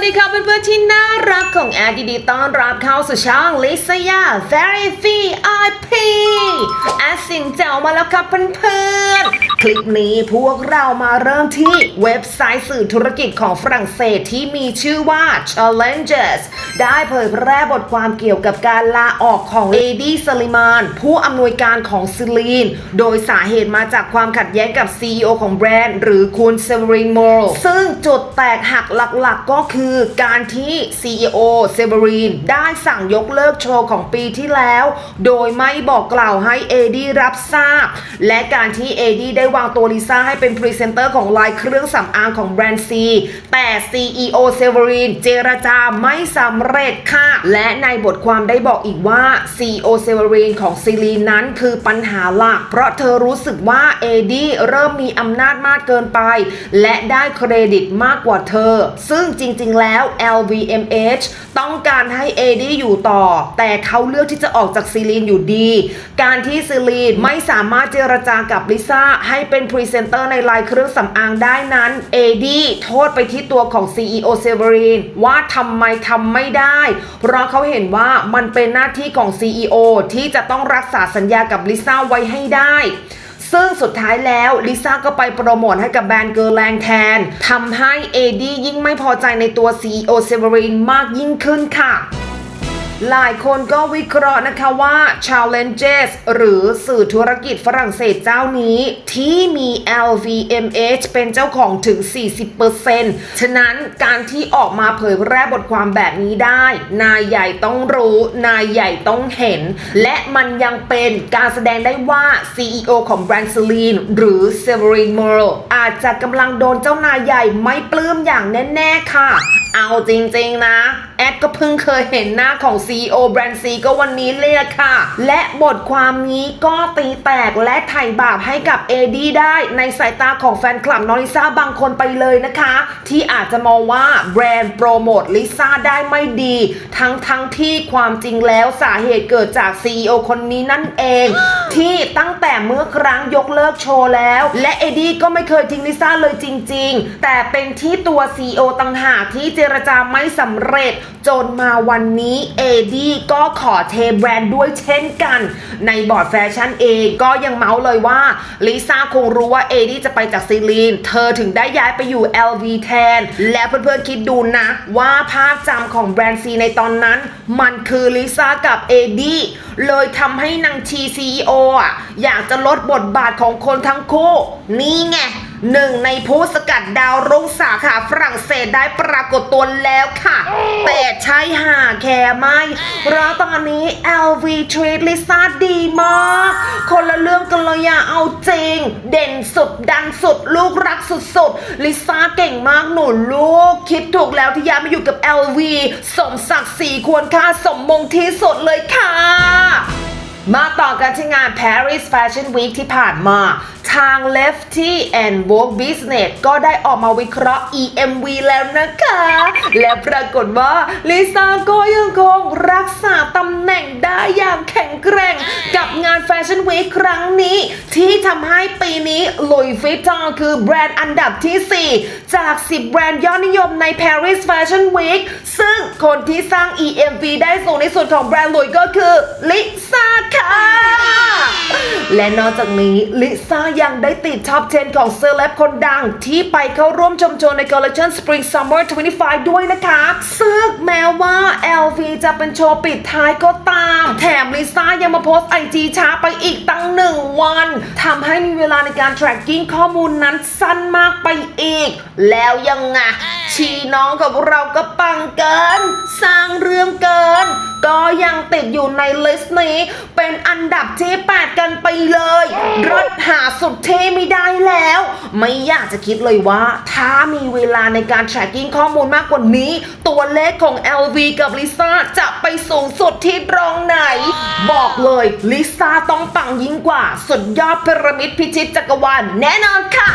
วัสดีค่ะเพื่อนๆที่น่ารักของแอดดีๆต้อนรับเข้าสู่ช่องลิซยา Very VIP แอดสินเจ้ามาแล้วครับเพื่อนๆ คลิปนี้พวกเรามาเริ่มที่เว็บไซต์สื่อธุรกิจของฝรั่งเศสที่มีชื่อว่า Challenges ได้เผยแพร่บทความเกี่ยวกับการลาออกของเอดี้สลิมาน ผู้อำนวยการของซิลีน โดยสาเหตุมาจากความขัดแย้งกับ CEO ของแบรนด์ หรือคุณเซเวรินโมรซึ่งจุดแตกหักหลักๆก็คือการที่ CEO เซเวรินได้สั่งยกเลิกโชว์ของปีที่แล้ว โดยไม่บอกกล่าวให้เอดี้รับทราบ และการที่เอดี้ได้วางตัวลิซ่าให้เป็นพรีเซนเตอร์ของไลายเครื่องสำอางของแบรนด์ซีแต่ CEO เซเวรินเจรจาไม่สำเร็จค่ะ และในบทความได้บอกอีกว่า CEO เซเวรินของซีรีนนั้นคือปัญหาหลัก เพราะเธอรู้สึกว่าเอดี้เริ่มมีอำนาจมากเกินไป และได้เครดิตมากกว่าเธอ ซึ่งจริงๆแล้ว LVMH ต้องการให้เอดี้อยู่ต่อ แต่เขาเลือกที่จะออกจากซีรีนอยู่ดี การที่ซีรีนไม่สามารถเจรจากับลิซ่าให้เป็นพรีเซนเตอร์ในลน์เครื่องสำอางได้นั้นเอดี้โทษไปที่ตัวของ CEO เซเวรินว่าทำไมทำไม่ได้ เพราะเขาเห็นว่ามันเป็นหน้าที่ของ CEO ที่จะต้องรักษาสัญญากับลิซ่าไว้ให้ได้ซึ่งสุดท้ายแล้วลิซ่าก็ไปโปรโมทให้กับแบรนด์เกอร์แลงแทนทำให้เอดี้ยิ่งไม่พอใจในตัว CEO เซเวรินมากยิ่งขึ้นค่ะ หลายคนก็วิเคราะห์นะคะว่า Challenges หรือสื่อธุรกิจฝรั่งเศสเจ้านี้ ที่มี LVMH เป็นเจ้าของถึง 40%ฉะนั้นการที่ออกมาเผยแพร่บทความแบบนี้ได้ นายใหญ่ต้องรู้ นายใหญ่ต้องเห็น และมันยังเป็นการแสดงได้ว่า CEO ของแบรนด์ซลีนหรือ Severin m o r อาจจะกำลังโดนเจ้านายใหญ่ไม่ปลื้มอย่างแน่ ๆ ค่ะ เอาจริงๆนะ แอดก็เพิ่งเคยเห็นหน้าของ CEO แบรนด์ซีก็วันนี้เลยละค่ะ และบทความนี้ก็ตีแตกและไถ่บาปให้กับเอดีได้ในสายตาของแฟนคลับนอริซ่าบางคนไปเลยนะคะ ที่อาจจะมองว่าแบรนด์โปรโมทลิซ่าได้ไม่ดี ทั้งทั้งๆที่ความจริงแล้วสาเหตุเกิดจาก CEO คนนี้นั่นเอง ที่ตั้งแต่เมื่อครั้งยกเลิกโชว์แล้ว และเอดี้ก็ไม่เคยทิ้งลิซ่าเลยจริง ๆ แต่เป็นที่ตัว CEO ต่างหากที่เจรจาไม่สำเร็จ จนมาวันนี้เอดีก็ขอเทแบรนด์ด้วยเช่นกัน ในบอร์ดแฟชั่นเองก็ยังเมาส์เลยว่าลิซ่าคงรู้ว่าเอดีจะไปจากซีลีน เธอถึงได้ย้ายไปอยู่ LV แทน และเพื่อนๆคิดดูนะ ว่าภาพจำของแบรนด์ซีในตอนนั้น มันคือลิซ่ากับเอดีเลยทำให้นางชีซีโออะอยากจะลดบทบาทของคนทั้งคู่ นี่ไง หนึ่งในผู้สกัดดาวรุ่งสาขาฝรั่งเศสได้ปรากฏตัวแล้วค่ะ แต่ใช่หาแคร์ไม่เพราะตอนนี้ LV treat ลิซ่าดีมาก คนละเรื่องกันเลยอย่าเอาจริง เด่นสุดดังสุด ลูกรักสุดๆ ลิซ่าเก่งมากหนูลูก คิดถูกแล้วที่ย้ายมาอยู่กับ LV สมศักดิ์ศรีควรค่าสมมงที่สุดเลยค่ะ มาต่อกันที่งาน Paris Fashion Week ที่ผ่านมาทาง Lefty and Vogue Business ก็ได้ออกมาวิเคราะห์ EMV แล้วนะคะ และปรากฏว่าลิซ่าก็ยังคงรักษาตำแหน่งได้อย่างแข็งแกร่ง กับงาน Fashion Week ครั้งนี้ ที่ทำให้ปีนี้ Louis Vuitton คือแบรนด์อันดับที่ 4 จาก 10 แบรนด์ยอดนิยมใน Paris Fashion Week ซึ่งคนที่สร้าง EMV ได้สูงที่สุดของแบรนด์ลุยก็คือลิซ่า และนอกจากนี้ลิซ่ายังได้ติดท็อป 10 ของเซเลบคนดัง ที่ไปเข้าร่วมชมโชว์ใน Collection Spring Summer 25 ด้วยนะคะซึ่งแม้ว่า LV จะเป็นโชว์ปิดท้ายก็ตาม แถมลิซ่ายังมาโพสต์ไอจีช้าไปอีกตั้งหนึ่งวันทำให้มีเวลาในการ tracking ข้อมูลนั้นสั้นมากไปอีก แล้วยังไงชีน้องกับเราก็ปังเกิน สร้างเร ยังติดอยู่ในลิสต์นี้ เป็นอันดับที่ 8 กันไปเลยรถหาสุดเท่ไม่ได้แล้ว ไม่อยากจะคิดเลยว่า ถ้ามีเวลาในการ tracking ข้อมูลมากกว่านี้ ตัวเลขของ LV กับลิซ่าจะไปสูงสุดที่ตรงไหน บอกเลยลิซ่าต้องปังยิ่งกว่า สุดยอดพีระมิดพิชิตจักรวาลแน่นอนค่ะ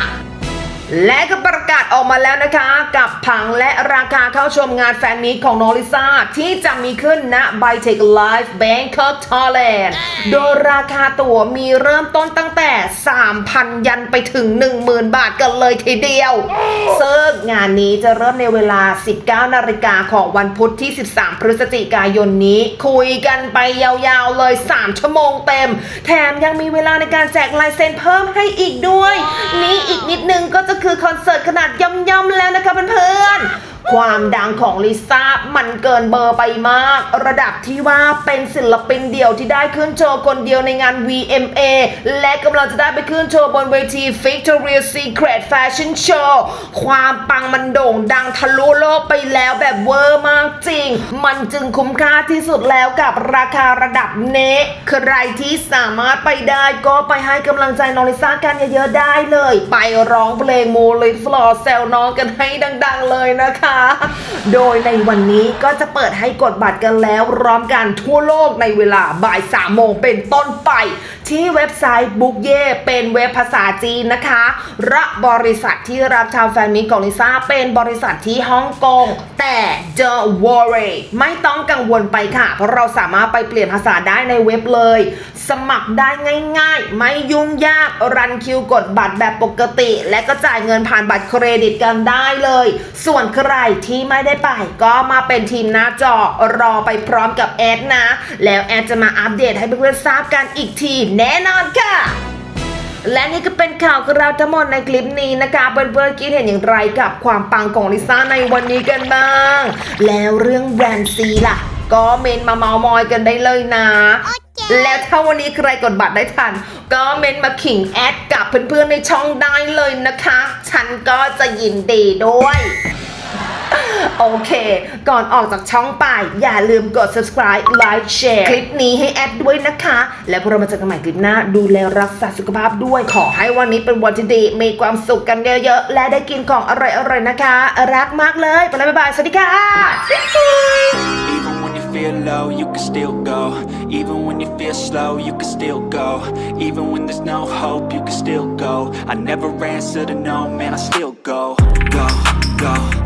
และก็ประกาศออกมาแล้วนะคะ กับผังและราคาเข้าชมงานแฟนมีตของน้องลิซ่า ที่จะมีขึ้นณ b y t e c h Live Bangkok Thailand โดยราคาตั๋วมีเริ่มต้นตั้งแต่ 3,000 ยันไปถึง 10,000 บาทกันเลยทีเดียว ซึ่งงานนี้จะเริ่มในเวลา 19 นาฬิกาของวันพุธที่ 13 พฤศจิกายนนี้ คุยกันไปยาวๆเลย 3 ชั่วโมงเต็ม แถมยังมีเวลาในการแจกลายเซ็นเพิ่มให้อีกด้วย นี่อีกนิดนึงก็จะคือคอนเสิร์ตขนาดย่อมๆแล้วนะคะ ความดังของลิซ่ามันเกินเบอร์ไปมาก ระดับที่ว่าเป็นศิลปินเดี่ยวที่ได้ขึ้นโชว์คนเดียวในงาน VMA และกำลังจะได้ไปขึ้นโชว์บนเวที Victoria's Secret Fashion Show ความปังมันโด่งดังทะลุโลกไปแล้วแบบเวอร์มากจริง มันจึงคุ้มค่าที่สุดแล้วกับราคาระดับเนะใครที่สามารถไปได้ก็ไปให้กำลังใจน้องลิซ่ากันเยอะๆได้เลย ไปร้องเพลงมูลิฟลอแซวน้องกันให้ดัง ๆ เลยนะคะโดยในวันนี้ก็จะเปิดให้กดบัตรกันแล้วพร้อมกันทั่วโลกในเวลาบ่ายสามโมงเป็นต้นไปที่เว็บไซต์บุ๊กเย่เป็นเว็บภาษาจีนนะคะและบริษัทที่รับชาวแฟนมิตของลิซ่าเป็นบริษัทที่ฮ่องกง แต่ don't worry ไม่ต้องกังวลไปค่ะ เพราะเราสามารถไปเปลี่ยนภาษาได้ในเว็บเลย สมัครได้ง่าย ๆ ไม่ยุ่งยากรันคิวกดบัตรแบบปกติ และก็จ่ายเงินผ่านบัตรเครดิตกันได้เลย ส่วนใครที่ไม่ได้ไปก็มาเป็นทีมหน้าจอรอไปพร้อมกับแอดนะ แล้วแอดจะมาอัปเดตให้เพื่อนๆทราบกันอีกทีแน่นอนค่ะ และนี่ก็เป็นข่าวของเราทั้งหมดในคลิปนี้นะคะเพื่อนๆคิดเห็นอย่างไรกับความปังของลิซ่าในวันนี้กันบ้าง แล้วเรื่องแบรนด์ซีล่ะ ก็เมนมาเมามอยกันได้เลยนะ แล้วถ้าวันนี้ใครกดบัตรได้ทัน ก็เมนมาขิงแอดกับเพื่อนๆในช่องได้เลยนะคะ ฉันก็จะยินดีด้วย โอเค ก่อนออกจากช่องไป อย่าลืมกด subscribe like share คลิปนี้ให้แอดด้วยนะคะ และพวกเรามาเจอกันใหม่คลิปหน้า ดูแลรักษาสุขภาพด้วย ขอให้วันนี้เป็นวันที่ดี มีความสุขกันเยอะๆ และได้กินของอร่อยๆ นะคะ รักมากเลยไปแล้วบ๊ายบาย สวัสดีค่ะ feel low, you can still go. Even when you feel slow, you can still go. Even when there's no hope, you can still go. I never answer to no, man, I still go, go, go.